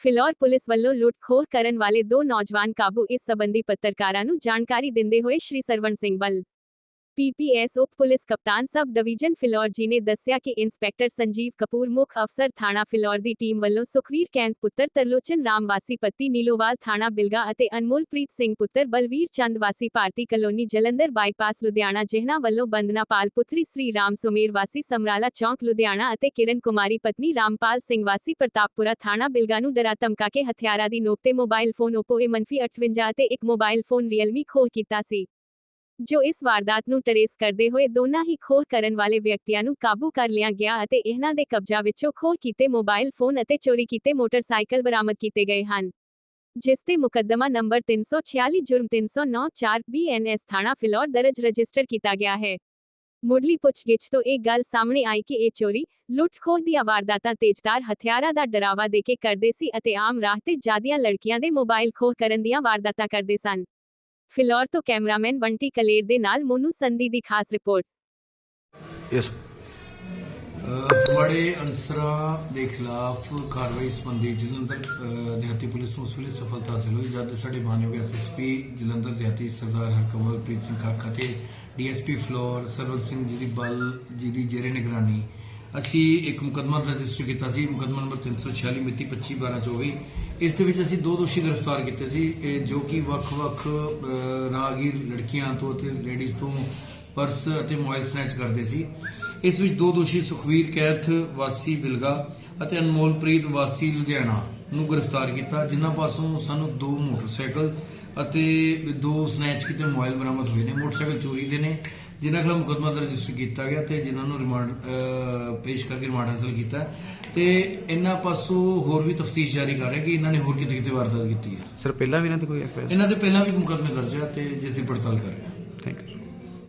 Phillaur police ਵੱਲੋਂ ਲੁੱਟ-ਖੋਹ ਕਰਨ ਵਾਲੇ ਦੋ ਨੌਜਵਾਨ ਕਾਬੂ ਇਸ ਸਬੰਧੀ ਪੱਤਰਕਾਰਾਂ ਨੂੰ ਜਾਣਕਾਰੀ ਦਿੰਦੇ ਹੋਏ ਸ਼੍ਰੀ ਸਰਵਣ ਸਿੰਘ ਬੱਲ ਪੀਪੀਐਸ ਉਪ ਪੁਲਿਸ ਕਪਤਾਨ ਸਬ ਡਿਵੀਜ਼ਨ ਫਿਲੌਰ ਜੀ ਨੇ ਦੱਸਿਆ ਕਿ ਇੰਸਪੈਕਟਰ ਸੰਜੀਵ ਕਪੂਰ ਮੁੱਖ ਅਫਸਰ ਥਾਣਾ ਫਿਲੌਰ ਦੀ ਟੀਮ ਵੱਲੋਂ ਸੁਖਵੀਰ ਕੈਂਤ ਪੁੱਤਰ ਤਰਲੋਚਨ ਰਾਮ ਵਾਸੀ ਪੱਤੀ, ਨੀਲੋਵਾਲ ਥਾਣਾ ਬਿਲਗਾ ਅਤੇ ਅਨਮੋਲਪ੍ਰੀਤ ਸਿੰਘ, ਪੁੱਤਰ ਬਲਵੀਰ ਚੰਦ ਵਾਸੀ ਭਾਰਤੀ ਕਲੋਨੀ ਜਲੰਧਰ ਬਾਈਪਾਸ, ਲੁਧਿਆਣਾ ਜਿਹਨਾਂ ਵੱਲੋਂ ਬੰਦਨਾਪਾਲ ਪੁੱਤਰੀ ਸ੍ਰੀ ਰਾਮ ਸੁਮੇਰ ਵਾਸੀ ਸਮਰਾਲਾ ਚੌਂਕ, ਲੁਧਿਆਣਾ ਅਤੇ ਕਿਰਨ ਕੁਮਾਰੀ ਪਤਨੀ ਰਾਮਪਾਲ ਸਿੰਘ ਵਾਸੀ ਪ੍ਰਤਾਪਪੁਰਾ ਥਾਣਾ ਬਿਲਗਾ ਨੂੰ ਡਰਾ ਧਮਕਾ ਕੇ ਹਥਿਆਰਾਂ ਦੀ ਨੋਕ ਤੇ ਮੋਬਾਈਲ ਫੋਨ, ਓਪੋ A-58 ਅਤੇ ਇੱਕ ਮੋਬਾਈਲ ਫੋਨ ਰੀਅਲਮੀ ਖੋਹ ਕੀਤਾ ਸੀ। ਜੋ ਇਸ ਵਾਰਦਾਤ ਨੂੰ ਟਰੇਸ ਕਰਦੇ ਹੋਏ ਦੋਨਾਂ ਹੀ ਖੋਹ ਕਰਨ ਵਾਲੇ ਵਿਅਕਤੀਆਂ ਨੂੰ ਕਾਬੂ ਕਰ ਲਿਆ ਗਿਆ ਅਤੇ ਇਹਨਾਂ ਦੇ ਕਬਜ਼ਾ ਵਿੱਚੋਂ ਖੋਹ ਕੀਤੇ ਮੋਬਾਈਲ ਫੋਨ ਅਤੇ ਚੋਰੀ ਕੀਤੇ ਮੋਟਰਸਾਈਕਲ ਬਰਾਮਦ ਕੀਤੇ ਗਏ ਹਨ, ਜਿਸ ਤੇ ਮੁਕੱਦਮਾ ਨੰਬਰ 346 ਜੁਰਮ 309 4 ਬੀਐਨਐਸ ਥਾਣਾ ਫਿਲੌਰ ਦਰਜ ਰਜਿਸਟਰ ਕੀਤਾ ਗਿਆ ਹੈ। ਮੁੱਢਲੀ ਪੁੱਛਗਿੱਛ ਤੋਂ ਇਹ ਗੱਲ ਸਾਹਮਣੇ ਆਈ ਕਿ ਇਹ ਚੋਰੀ ਲੁੱਟ-ਖੋਹ ਦੀਆਂ ਵਾਰਦਾਤਾਂ ਤੇਜ਼ਧਾਰ ਹਥਿਆਰਾਂ ਦਾ ਡਰਾਵਾ ਦੇ ਕੇ ਕਰਦੇ ਸੀ ਅਤੇ ਆਮ ਰਾਹ ਤੇ ਜਾਂਦੀਆਂ ਲੜਕੀਆਂ ਦੇ ਮੋਬਾਈਲ ਖੋਹ ਕਰਨ ਦੀਆਂ ਵਾਰਦਾਤਾਂ ਕਰਦੇ ਸਨ। ਫਿਲੌਰ ਤੋਂ ਕੈਮਰਾਮੈਨ ਬੰਟੀ ਕਲੇਰ ਦੇ ਨਾਲ ਮੋਨੂ ਸੰਧੀ ਦੀ ਖਾਸ ਰਿਪੋਰਟ। ਇਸ ਮਾੜੇ ਅਨਸਰਾਂ ਦੇ ਖਿਲਾਫ ਕਾਰਵਾਈ ਸੰਬੰਧੀ ਜਲੰਧਰ ਦਿਹਾਤੀ ਪੁਲਿਸ ਨੂੰ ਉਸ ਵੇਲੇ ਸਫਲਤਾ ਹਾਸਲ ਹੋਈ, ਜਦ ਸਾਡੇ ਮਾਨਯੋਗ ਐਸਐਸਪੀ ਜਲੰਧਰ ਦਿਹਾਤੀ ਸਰਦਾਰ ਹਰਕਮਲਪ੍ਰੀਤ ਸਿੰਘ ਕਾਕਾ ਤੇ ਡੀਐਸਪੀ ਫਲੋਰ ਸਰਵਨ ਸਿੰਘ ਜੀ ਦੀ ਬਲ, ਜੀ ਦੀ ਜੇਰੇ ਨਿਗਰਾਨੀ ਅਸੀਂ ਇੱਕ ਮੁਕੱਦਮਾ ਰਜਿਸਟਰ ਕੀਤਾ ਸੀ ਮੁਕੱਦਮਾ ਨੰਬਰ 346 ਮਿਤੀ 25 12 24 ਇਸ ਦੇ ਵਿੱਚ ਅਸੀਂ ਦੋ ਦੋਸ਼ੀ ਗ੍ਰਿਫਤਾਰ ਕੀਤੇ ਸੀ ਇਹ ਜੋ ਕਿ ਵੱਖ-ਵੱਖ ਅਹ, ਰਾਹਗੀਰ ਲੜਕੀਆਂ ਤੋਂ ਤੇ ਲੇਡੀਜ਼ ਤੋਂ ਪਰਸ ਅਤੇ ਮੋਬਾਈਲ ਸਨੈਚ ਕਰਦੇ ਸੀ। ਇਸ ਵਿੱਚ ਦੋ ਦੋਸ਼ੀ ਸੁਖਵੀਰ ਕੈਥ ਵਾਸੀ ਬਿਲਗਾ ਅਤੇ ਅਨਮੋਲਪ੍ਰੀਤ ਵਾਸੀ ਲੁਧਿਆਣਾ। ਨੂੰ ਗ੍ਰਿਫਤਾਰ ਕੀਤਾ ਜਿਨ੍ਹਾਂ ਪਾਸੋਂ ਸਾਨੂੰ ਦੋ ਮੋਟਰਸਾਈਕਲ ਅਤੇ ਦੋ ਸਨੈਚ ਕੀਤੇ ਮੋਬਾਈਲ ਬਰਾਮਦ ਹੋਏ ਨੇ। ਮੋਟਰਸਾਈਕਲ ਚੋਰੀ ਦੇ ਨੇ ਜਿਨ੍ਹਾਂ ਖਿਲਾਫ ਮੁਕੱਦਮਾ ਦਰਜ ਰਜਿਸਟਰ ਕੀਤਾ ਗਿਆ ਤੇ ਜਿਨ੍ਹਾਂ ਨੂੰ ਰਿਮਾਂਡ ਪੇਸ਼ ਕਰਕੇ ਰਿਮਾਂਡ ਹਾਸਲ ਕੀਤਾ। ਤੇ ਇਹਨਾਂ ਪਾਸੋਂ ਹੋਰ ਵੀ ਤਫਤੀਸ਼ ਜਾਰੀ ਕਰ ਰਹੇ ਕਿ ਇਹਨਾਂ ਨੇ ਹੋਰ ਕਿਤੇ ਕਿਤੇ ਵਾਰਦਾਤ ਕੀਤੀ ਹੈ। ਸਰ ਪਹਿਲਾਂ ਵੀ ਇਹਨਾਂ ਤੇ ਕੋਈ ਐਫਆਈਆਰ ਇਹਨਾਂ ਦੇ ਪਹਿਲਾਂ ਵੀ ਮੁਕੱਦਮੇ ਦਰਜ ਹੈ ਤੇ ਜਿਸ ਦੀ ਪੜਤਾਲ ਕਰ ਰਹੇ ਹਾਂ ਥੈਂਕ ਯੂ